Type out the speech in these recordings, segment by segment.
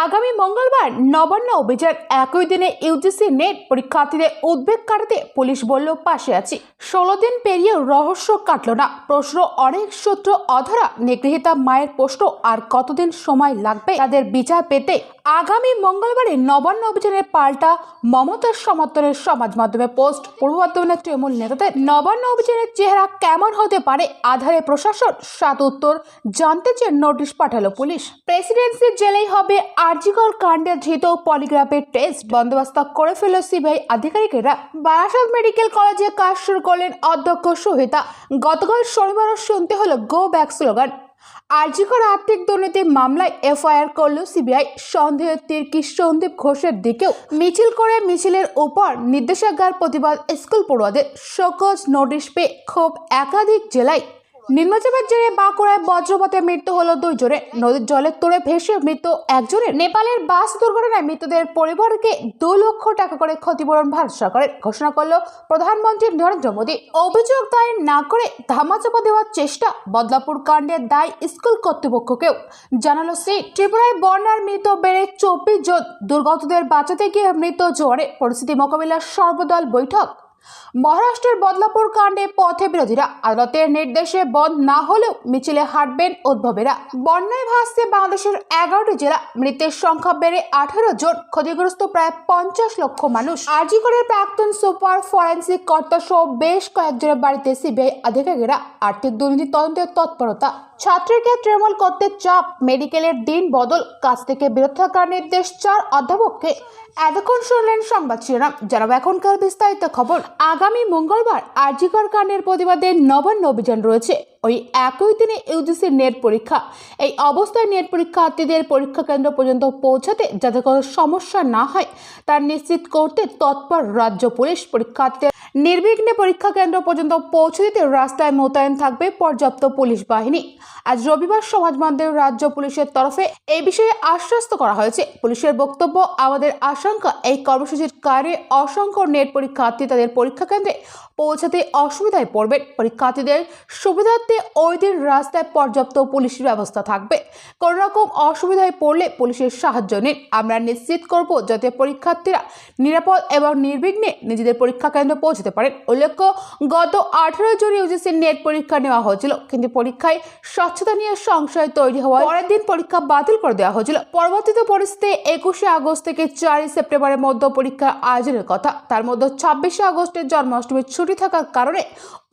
আগামী মঙ্গলবার নবান্ন অভিযান একই দিনে ইউজিসি নেট পরীক্ষার্থীদের উদ্বেগ কাটাতে পুলিশ বলল, পাশে আছি। ষোলো দিন পেরিয়েও রহস্য কাটল না। প্রশ্ন অনেক সূত্র অধরা নিগৃহীতা মায়ের প্রশ্ন, আর কতদিন সময় লাগবে? তাদের বিচার পেতে আগামী মঙ্গলবারে নবান্ন অভিযানের পাল্টা মমতার সমর্থনের সমাজ মাধ্যমে পোস্ট। পূর্ব বর্ধমানের তৃণমূল নেতাদের নবান্ন অভিযানের চেহারা কেমন হতে পারে আধারে প্রশাসন? সাত উত্তর। জানতে চেয়ে নোটিশ পাঠালো পুলিশ। প্রেসিডেন্সি জেলেই হবে আরজিকর কাণ্ডে ধৃত পলিগ্রাফের টেস্ট বন্দোবস্ত করে ফেলল সিবিআই আধিকারিকেরা। বারাসাত মেডিকেল কলেজে কাজ শুরু করলেন অধ্যক্ষ সহিতা। গতকাল শনিবারও শুনতে হলো গো ব্যাক স্লোগান। আরজিকর আর্থিক দুর্নীতি মামলায় এফআইআর করল সিবিআই। সন্দেহের তির্কি সন্দীপ ঘোষের দিকেও মিছিল করে মিছিলের উপর নির্দেশাজ্ঞার প্রতিবাদ স্কুল পড়ুয়াদের। শোকজ নোটিশ পেয়ে ক্ষোভ একাধিক জেলায় নিম্নচাপের জেরে বাঁকুড়ায় বজ্রপাতে মৃত্যু হলো দুইজনের নদীর জলের তোড়ে ভেসে মৃত্যু একজনের। নেপালের বাস দুর্ঘটনায় মৃতদের পরিবারকে দু লক্ষ টাকা করে ক্ষতিপূরণ ভারত সরকারের ঘোষণা করল প্রধানমন্ত্রী নরেন্দ্র মোদী। অভিযোগ দায়ের না করে ধামাচাপা দেওয়ার চেষ্টা বদলাপুর কাণ্ডের দায় স্কুল কর্তৃপক্ষকেও। জানালো সি ত্রিপুরায় বন্যার মৃত বেড়ে চব্বিশ জন দুর্গতদের বাঁচাতে গিয়ে মৃত জোয়ারে পরিস্থিতি মোকাবিলার সর্বদল বৈঠক। মহারাষ্ট্রের বদলাপুর কাণ্ডে পথে বিরোধীরা। আদালতের নির্দেশে বন্ধ না হলেও মিছিলে হাঁটবেন উদ্ভবেরা। বন্যায় ভাসছে বাংলাদেশের এগারোটি জেলা। মৃতের সংখ্যা বেড়ে আঠেরো জন। ক্ষতিগ্রস্ত প্রায় পঞ্চাশ লক্ষ মানুষ। আরজিকরের প্রাক্তন সুপার ফরেন্সিক কর্তা সহ বেশ কয়েকজনের বাড়িতে সিবিআই আধিকারিকেরা আর্থিক দুর্নীতি তদন্তের তৎপরতা। ছাত্রীকে তৃণমূল করতে চাপ। মেডিকেলের দিন বদল। কাজ থেকে বিরত থাকার নির্দেশ চার অধ্যাপককে। এতক্ষণ শুনলেন সংবাদ শিরোনাম। জানাব এখনকার বিস্তারিত খবর। আগামী মঙ্গলবার আরজিকর কাণ্ডের প্রতিবাদে নবান্ন অভিযান রয়েছে। ওই একই দিনে ইউজিসি নেট পরীক্ষা। এই অবস্থায় নেট পরীক্ষার্থীদের পরীক্ষা কেন্দ্র পর্যন্ত পৌঁছাতে যাতে কোনো সমস্যা না হয়, তা নিশ্চিত করতে তৎপর রাজ্য পুলিশ পরীক্ষার্থীদের নির্বিঘ্নে পরীক্ষা কেন্দ্র পর্যন্ত পৌঁছে দিতে রাস্তায় মোতায়েন থাকবে পর্যাপ্ত পুলিশ বাহিনী। আজ রবিবার সমাজ মাধ্যমে রাজ্য পুলিশের তরফে এই বিষয়ে আশ্বস্ত করা হয়েছে। পুলিশের বক্তব্য, আমাদের আশঙ্কা, এই কর্মসূচির কারে অসংখ্য নেট পরীক্ষার্থী তাদের পরীক্ষা কেন্দ্রে পৌঁছাতে অসুবিধায় পড়বেন। পরীক্ষার্থীদের সুবিধার্থে ওই দিন রাস্তায় পর্যাপ্ত পুলিশ ব্যবস্থা থাকবে। কোনো রকম অসুবিধায় পড়লে পুলিশের সাহায্য নিন। আমরা নিশ্চিত করব যাতে পরীক্ষার্থীরা নিরাপদ এবং নির্বিঘ্নে নিজেদের পরীক্ষা কেন্দ্র পৌঁছতে পারেন। উল্লেখ্য, গত আঠেরো জুন ইউজিসির নেট পরীক্ষা নেওয়া হয়েছিল, কিন্তু পরীক্ষায় স্বচ্ছতা নিয়ে সংশয় তৈরি হওয়ায় পরের দিন পরীক্ষা বাতিল করে দেওয়া হয়েছিল। পরবর্তীতে পরিস্থিতি একুশে আগস্ট থেকে চারই সেপ্টেম্বরের মধ্যে পরীক্ষা আয়োজনের কথা। তার মধ্যে ছাব্বিশে আগস্টের জন্মাষ্টমীর ছুটি থাকার কারণে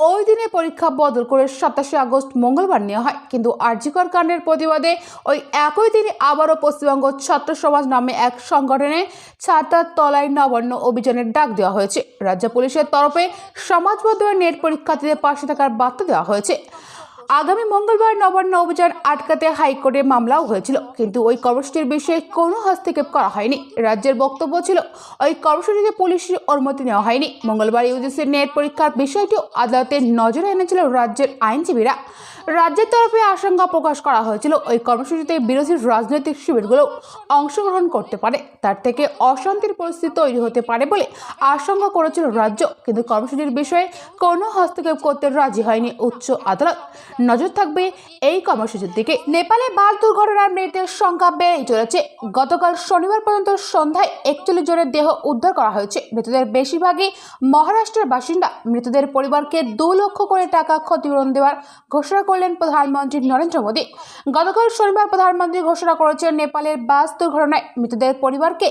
ওই দিনে পরীক্ষা বদল করে সাতাশে আগস্ট মঙ্গলবার নেওয়া হয়। কিন্তু আর্যিকর কাণ্ডের প্রতিবাদে ওই একই দিনে আবারও পশ্চিমবঙ্গ ছাত্র সমাজ নামে এক সংগঠনে ছাত্র তলায় নবান্ন অভিযানের ডাক দেওয়া হয়েছে। রাজ্য পুলিশের তরফে সমাজ মাধ্যমে নেট পরীক্ষার্থীদের পাশে থাকার বার্তা দেওয়া হয়েছে। আগামী মঙ্গলবার নবান্ন অভিযান আটকাতে হাইকোর্টে মামলাও হয়েছিল, কিন্তু ওই কর্মসূচির বিষয়ে কোনো হস্তক্ষেপ করা হয়নি। রাজ্যের বক্তব্য ছিল, ওই কর্মসূচিতে পুলিশের অনুমতি নেওয়া হয়নি। মঙ্গলবার ইউজিসির নেট পরীক্ষার বিষয়টিও আদালতের নজরে এনেছিল রাজ্যের আইনজীবীরা। রাজ্যের তরফে আশঙ্কা প্রকাশ করা হয়েছিল, ওই কর্মসূচিতে বিরোধী রাজনৈতিক শিবিরগুলো অংশগ্রহণ করতে পারে, তার থেকে অশান্তির পরিস্থিতি তৈরি হতে পারে বলে আশঙ্কা করেছিল রাজ্য, কিন্তু কর্মসূচির বিষয়ে কোনো হস্তক্ষেপ করতে রাজি হয়নি উচ্চ আদালত। নজর থাকবে এই কর্মসূচির দিকে। নেপালে বাস দুর্ঘটনার মৃতের সংখ্যা বেড়েই চলেছে। গতকাল শনিবার পর্যন্ত সন্ধ্যায় একচল্লিশ জনের দেহ উদ্ধার করা হয়েছে। মৃতদের বেশিরভাগই মহারাষ্ট্রের বাসিন্দা। মৃতদের পরিবারকে দু লক্ষ করে টাকা ক্ষতিপূরণ দেওয়ার ঘোষণা করলেন প্রধানমন্ত্রী নরেন্দ্র মোদী। গতকাল শনিবার প্রধানমন্ত্রী ঘোষণা করেছেন, নেপালের বাস দুর্ঘটনায় মৃতদের পরিবারকে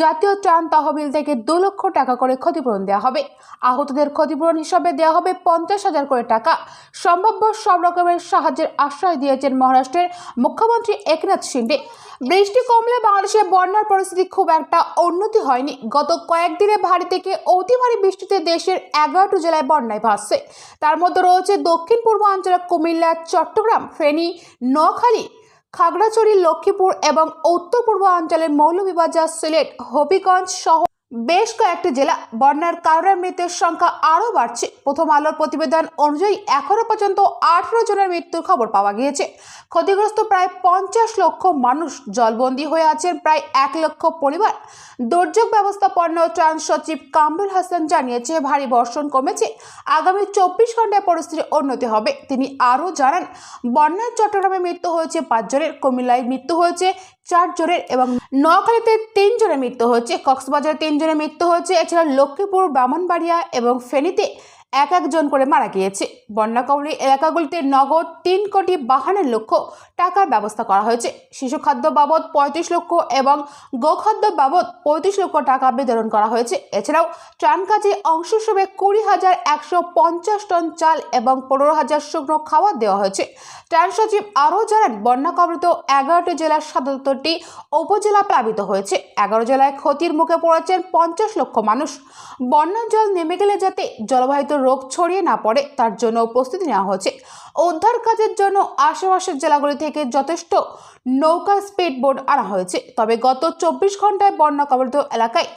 জাতীয় ত্রাণ তহবিল থেকে দু লক্ষ টাকা করে ক্ষতিপূরণ দেওয়া হবে। আহতদের ক্ষতিপূরণ হিসাবে দেওয়া হবে পঞ্চাশ হাজার করে টাকা। সম্ভাব্য সব রকমের সাহায্যের আশ্রয় দিয়েছেন মহারাষ্ট্রের মুখ্যমন্ত্রী একনাথ শিন্ডে। বৃষ্টি কমলে বাংলাদেশে বন্যার পরিস্থিতি খুব একটা উন্নতি হয়নি। গত কয়েকদিনে ভারী থেকে অতি ভারী বৃষ্টিতে দেশের এগারোটি জেলায় বন্যায় ভাসছে। তার মধ্যে রয়েছে দক্ষিণ পূর্ব পূর্বাঞ্চলের কুমিল্লা, চট্টগ্রাম, ফেনী, নোয়াখালী, খাগড়াছড়ি, লক্ষ্মীপুর এবং উত্তর পূর্ব পূর্বাঞ্চলের মৌলভীবাজার, সিলেট, হবিগঞ্জ সহ বেশ কয়েকটি জেলা বন্যার কারণে মৃত্যুর সংখ্যা আরও বাড়ছে। প্রথম আলোর প্রতিবেদন অনুযায়ী এখনও পর্যন্ত আঠেরো জনের মৃত্যুর খবর পাওয়া গিয়েছে। ক্ষতিগ্রস্ত প্রায় পঞ্চাশ লক্ষ মানুষ জলবন্দী হয়ে আছেন, প্রায় এক লক্ষ পরিবার। দুর্যোগ ব্যবস্থাপনা ও ত্রাণ সচিব কামরুল হাসান জানিয়েছে, ভারী বর্ষণ কমেছে। আগামী চব্বিশ ঘন্টায় পরিস্থিতির উন্নতি হবে। তিনি আরও জানান বন্যায় চট্টগ্রামে মৃত্যু হয়েছে পাঁচজনের কুমিল্লায় মৃত্যু হয়েছে চার জনের এবং নোয়াখালীতে তিনজনের মৃত্যু হয়েছে, কক্সবাজারে তিনজনের মৃত্যু হয়েছে। এছাড়া লক্ষ্মীপুর, ব্রাহ্মণবাড়িয়া এবং ফেনীতে এক একজন করে মারা গিয়েছে। বন্যা এলাকাগুলিতে নগদ তিন কোটি বাহানের লক্ষ টাকার ব্যবস্থা করা হয়েছে। শিশু খাদ্য বাবদ পঁয়ত্রিশ লক্ষ এবং গোখাদ্য বাবদ পঁয়ত্রিশ লক্ষ টাকা বিতরণ করা হয়েছে। এছাড়াও ত্রাণ কাজে অংশ হিসেবে কুড়ি হাজার একশো পঞ্চাশ টন চাল এবং পনেরো হাজার শুকনো খাবার দেওয়া হয়েছে। ত্রাণ সচিব আরও জানান বন্যা কবলিত এগারোটি জেলার সাতাত্তরটি উপজেলা প্লাবিত হয়েছে। এগারো জেলায় ক্ষতির মুখে পড়েছেন পঞ্চাশ লক্ষ মানুষ। বন্যার জল নেমে গেলে যাতে জলবাহিত রোগ ছড়িয়ে না পড়ে তার জন্য প্রস্তুতি নেওয়া হয়েছে। উদ্ধার কাজের জন্য আশেপাশের জেলাগুলি থেকে যথেষ্ট নৌকা স্পিড বোট আনা হয়েছে। তবে গত চব্বিশ ঘন্টায় বন্যা কবলিত এলাকায়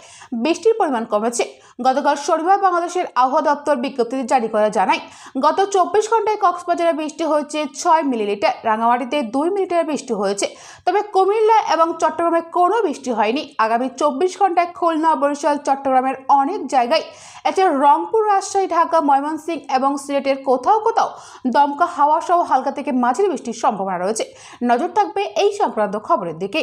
বৃষ্টির পরিমাণ কমেছে। গতকাল শনিবার বাংলাদেশের আবহাওয়া দপ্তর বিজ্ঞপ্তি জারি করে জানায়, গত চব্বিশ ঘন্টায় কক্সবাজারে বৃষ্টি হয়েছে ছয় মিলিলিটার, রাঙামাটিতে দুই মিলিমিটার বৃষ্টি হয়েছে। তবে কুমিল্লা এবং চট্টগ্রামে কোনো বৃষ্টি হয়নি। আগামী চব্বিশ ঘন্টায় খুলনা, বরিশাল, চট্টগ্রামের অনেক জায়গায়, এছাড়া রংপুর, রাজশাহী, ঢাকা, ময়মনসিংহ এবং সিলেটের কোথাও কোথাও দমকা হাওয়া সহ হালকা থেকে মাঝারি বৃষ্টির সম্ভাবনা রয়েছে। নজর থাকবে এই সংক্রান্ত খবরের দিকে।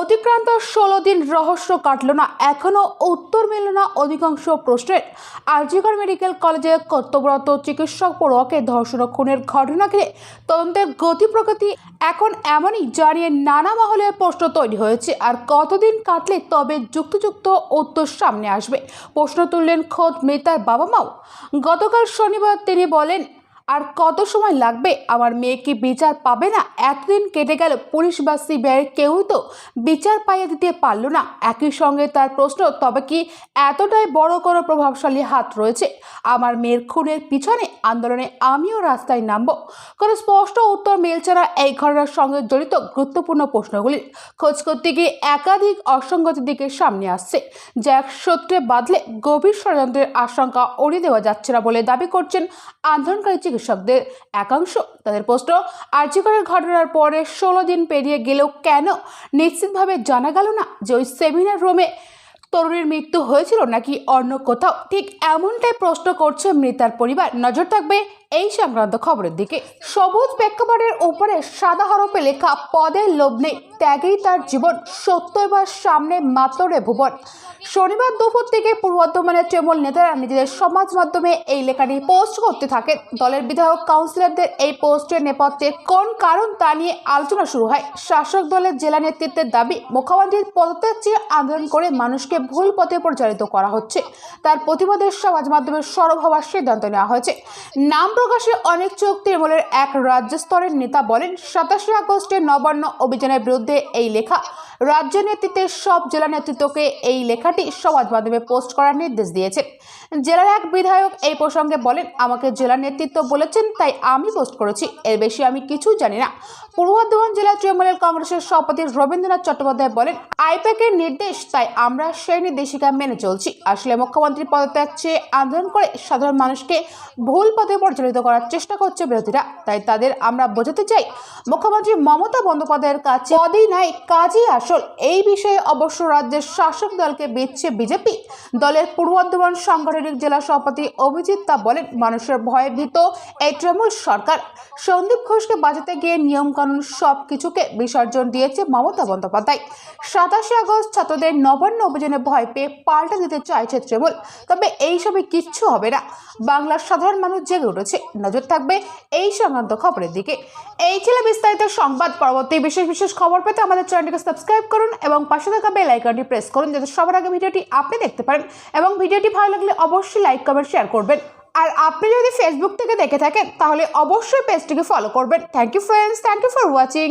অতিক্রান্ত ষোলো দিন রহস্য কাটল না এখনও উত্তর মিলল না অধিকাংশ প্রশ্নের। আরজিগড় মেডিকেল কলেজে কর্তব্যরত চিকিৎসক পড়ুয়াকে ধর্ষণ খুনের ঘটনা ঘিরে তদন্তের গতি প্রগতি এখন এমনই জানিয়ে নানা মহলে প্রশ্ন তৈরি হয়েছে। আর কতদিন কাটলে তবে যুক্তিযুক্ত উত্তর সামনে আসবে? প্রশ্ন তুললেন খোদ মৃতার বাবা মাও গতকাল শনিবার তিনি বলেন আর কত সময় লাগবে? আমার মেয়ে কি বিচার পাবে না? এতদিন কেটে গেল পুলিশ বা সিবিআই কেউই তো বিচার পাইয়ে দিতে পারল না। একই সঙ্গে তার প্রশ্ন, তবে কি এতটাই বড় কোনো প্রভাবশালী হাত রয়েছে? আমার মেয়ের খুনের পিছনে আন্দোলনে আমিও রাস্তায় নামব। কোনো স্পষ্ট উত্তর মিলছে না এই ঘটনার সঙ্গে জড়িত গুরুত্বপূর্ণ প্রশ্নগুলির। খোঁজ করতে গিয়ে একাধিক অসঙ্গতির দিকে সামনে আসছে, যা এক সূত্রে বাঁধলে গভীর ষড়যন্ত্রের আশঙ্কা উড়িয়ে দেওয়া যাচ্ছে না বলে দাবি করছেন আন্দোলনকারী চিকিৎসকদের একাংশ তাদের প্রশ্ন, আর্যিকরের ঘটনার পরে ষোলো দিন পেরিয়ে গেলেও কেন? নিশ্চিতভাবে জানা গেল না যে ওই সেমিনার রুমে তরুণীর মৃত্যু হয়েছিল নাকি অন্য কোথাও? ঠিক এমনটাই প্রশ্ন করছে মৃতার পরিবার। নজর থাকবে এই সংক্রান্ত খবরের দিকে। সবুজ প্রেক্ষাপটের উপরে সাদা হরফে লেখা পদের লোভ নেই, ত্যাগেই তার জীবন। সত্য এবার সামনে মাত্র রে ভুবন। শনিবার দুপুর থেকে পূর্ব বর্ধমানের তৃণমূল নেতারা নিজেদের সমাজ মাধ্যমে এই লেখাটি পোস্ট করতে থাকেন। দলের বিধায়ক, কাউন্সিলরদের এই পোস্টের নেপথ্যে কোন কারণ তা নিয়ে আলোচনা শুরু হয়। শাসক দলের জেলা নেতৃত্বের দাবি, মুখ্যমন্ত্রীর পদত্যাগ চেয়ে আন্দোলন করে মানুষকে ভুল পথে পরিচালিত করা হচ্ছে। তার প্রতিবাদে সমাজ মাধ্যমে সরব হওয়ার সিদ্ধান্ত নেওয়া হয়েছে। নাম প্রকাশে অনেক চোখ তৃণমূলের এক রাজ্য স্তরের নেতা বলেন, সাতাশে আগস্টে নবান্ন অভিযানের বিরুদ্ধে এই লেখা রাজ্য নেতৃত্বের সব জেলা নেতৃত্বকে এই লেখাটি সমাজ মাধ্যমে পোস্ট করার নির্দেশ দিয়েছে। জেলার এক বিধায়ক এই প্রসঙ্গে বলেন, আমাকে জেলা নেতৃত্ব বলেছেন, তাই আমি পোস্ট করেছি। এর বেশি আমি কিছুই জানি না। পূর্ব বর্ধমান জেলা তৃণমূলের কংগ্রেসের সভাপতি রবীন্দ্রনাথ চট্টোপাধ্যায় বলেন, আইপ্যাকের নির্দেশ, তাই আমরা সেই নির্দেশিকা মেনে চলছি। আসলে মুখ্যমন্ত্রীর পদত্যাগ চেয়ে আন্দোলন করে সাধারণ মানুষকে ভুল পথে পরিচালিত করার চেষ্টা করছে বিরোধীরা। তাই তাদের আমরা বোঝাতে চাই, মুখ্যমন্ত্রী মমতা বন্দ্যোপাধ্যায়ের কাছে পদই নাই, কাজই আসল এই বিষয়ে অবশ্য রাজ্যের শাসক দলকে বেচছে বিজেপি। দলের পূর্ব বর্ধমান সাংগঠনিক জেলা সভাপতি অভিজিৎ তা বলেন, মানুষের ভয়ে ভীত, এই তৃণমূল সরকার। সন্দীপ ঘোষকে বাঁচাতে গিয়ে নিয়মকানুন সব কিছুকে বিসর্জন দিয়েছে মমতা বন্দ্যোপাধ্যায়। সাতাশে আগস্ট ছাত্রদের নবান্ন অভিযানে ভয় পেয়ে পাল্টা দিতে চাইছে তৃণমূল। তবে এইসবে কিচ্ছু হবে না। বাংলার সাধারণ মানুষ জেগে উঠেছে। নজর থাকবে এই সংক্রান্ত খবরের দিকে। এই ছিল বিস্তারিত সংবাদ। পরবর্তী বিশেষ বিশেষ খবর পেতে আমাদের চ্যানেলটিকে সাবস্ক্রাইব করুন এবং পাশে থাকা বেল আইকনটি প্রেস করুন যাতে সবার আগে ভিডিওটি আপনি দেখতে পারেন এবং ভিডিওটি ভালো লাগলে অবশ্যই লাইক কমেন্ট শেয়ার করবেন। আর আপনি যদি ফেসবুক থেকে দেখে থাকেন, তাহলে অবশ্যই পেজটিকে ফলো করবেন। Thank you friends thank you for watching